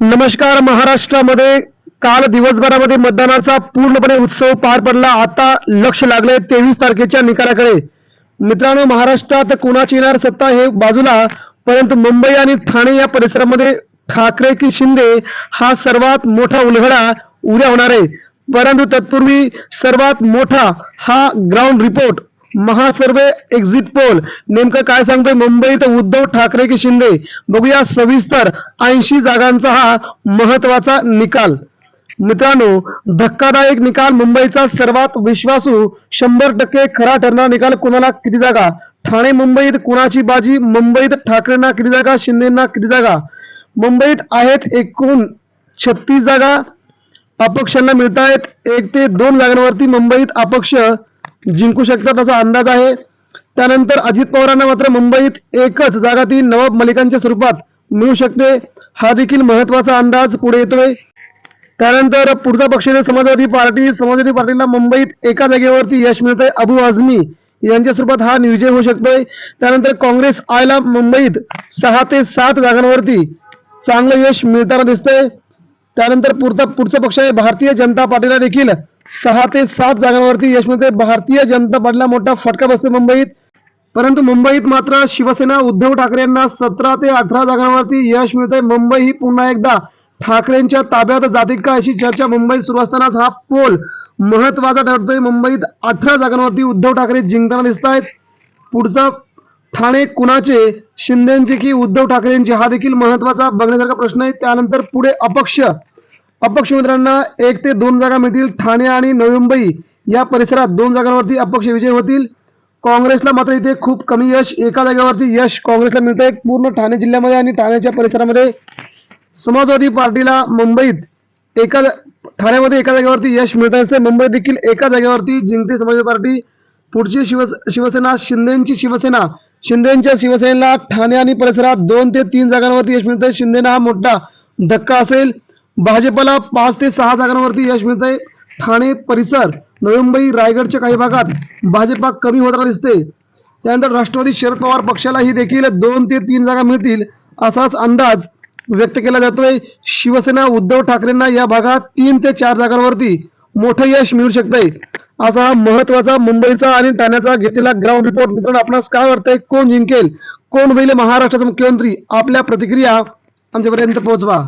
नमस्कार महाराष्ट्रामध्ये काल दिवसभरामध्ये मतदानाचा पूर्णपणे उत्सव पार पडला. आता लक्ष लागले तेवीस तारखेच्या निकालाकडे. मित्रांनो महाराष्ट्रात कोणाची येणार सत्ता हे बाजूला परंतु मुंबई आणि ठाणे या परिसरामध्ये ठाकरे की शिंदे हा सर्वात मोठा उलगडा उद्या होणार आहे. परंतु तत्पूर्वी सर्वात मोठा हा ग्राउंड रिपोर्ट महासर्वे एक्झिट पोल नेमकं काय सांगतोय? मुंबईत उद्धव ठाकरे की शिंदे? बघूया सविस्तर ऐंशी जागांचा हा महत्त्वाचा निकाल. मित्रांनो धक्कादायक निकाल मुंबईचा सर्वात विश्वासू शंभर टक्के खरा ठरणार निकाल कोणाला किती जागा? ठाणे मुंबईत कुणाची बाजी? मुंबईत ठाकरेंना किती जागा? शिंदेना किती जागा? मुंबईत आहेत एकूण छत्तीस जागा. अपक्षांना मिळत आहेत एक ते दोन जागांवरती मुंबईत अपक्ष जिंकू शकतात असा अंदाज आहे. त्यानंतर अजित पवारांना मात्र मुंबईत एकच जागा ती नवाब मलिकांच्या स्वरूपात मिळू शकते. हा देखील महत्त्वाचा अंदाज पुढे येतोय. त्यानंतर पुढचा पक्ष समाजवादी पार्टी समाजवादी पार्टीला मुंबईत एका जागेवरती यश मिळतंय. अबू आझमी यांच्या स्वरूपात हा विजय होऊ शकतोय. त्यानंतर काँग्रेस आयला मुंबईत सहा ते सात जागांवरती चांगलं यश मिळताना दिसतंय. त्यानंतर पुढचा पुढचा पक्ष आहे. भारतीय जनता पार्टीला देखील सहा ते सात जागांवरती यश मिळते भारतीय जनता पार्टीला मोठा फटका बसतो मुंबईत. परंतु मुंबईत मात्र शिवसेना उद्धव ठाकरे यांना सतरा ते अठरा जागांवरती यश मिळते मुंबई ही पुन्हा एकदा ठाकरेंच्या ताब्यात जाते का अशी चर्चा मुंबईत सुरू असतानाच हा पोल महत्त्वाचा ठरतोय. मुंबईत अठरा जागांवरती उद्धव ठाकरे जिंकताना दिसत आहेत पुढचा ठाणे कुणाचे? शिंदेचे की उद्धव ठाकरेंचे? हा देखील महत्त्वाचा बघण्यासारखा प्रश्न आहे. त्यानंतर पुढे अपक्ष. अपक्ष उमेदवारांना एक ते दोन जागा मिळतील ठाणे आणि नवी मुंबई. या परिसरात दोन जागांवरती अपक्ष विजय होतील. काँग्रेसला मात्र इथे खूप कमी यश एका जागेवरती यश काँग्रेसला मिळतंय. पूर्ण ठाणे जिल्ह्यामध्ये आणि ठाण्याच्या परिसरामध्ये समाजवादी पार्टीला मुंबईत एका ठाण्यामध्ये एका जागेवरती यश मिळत असते मुंबईत देखील एका जागेवरती जिंकते समाजवादी पार्टी. पुढची शिव शिवसेना शिंदेची शिवसेना. शिंदेच्या शिवसेनेला ठाणे आणि परिसरात दोन ते तीन जागांवरती यश मिळतंय. शिंदेना हा मोठा धक्का असेल. भाजपला पाच ते सहा जागांवरती यश मिळतंय. ठाणे परिसर नवी मुंबई रायगडच्या काही भागात भाजपा कमी होताना दिसते त्यानंतर राष्ट्रवादी शरद पवार पक्षालाही देखील दोन ते तीन जागा मिळतील असाच अंदाज व्यक्त केला जातोय. शिवसेना उद्धव ठाकरेंना या भागात तीन ते चार जागांवरती मोठं यश मिळू शकतंय. असा महत्त्वाचा मुंबईचा आणि ठाण्याचा घेतलेला ग्राउंड रिपोर्ट मित्रांनो आपणास काय वाटतंय? कोण जिंकेल? कोण होईल महाराष्ट्राचा मुख्यमंत्री? आपल्या प्रतिक्रिया आमच्यापर्यंत पोहोचवा.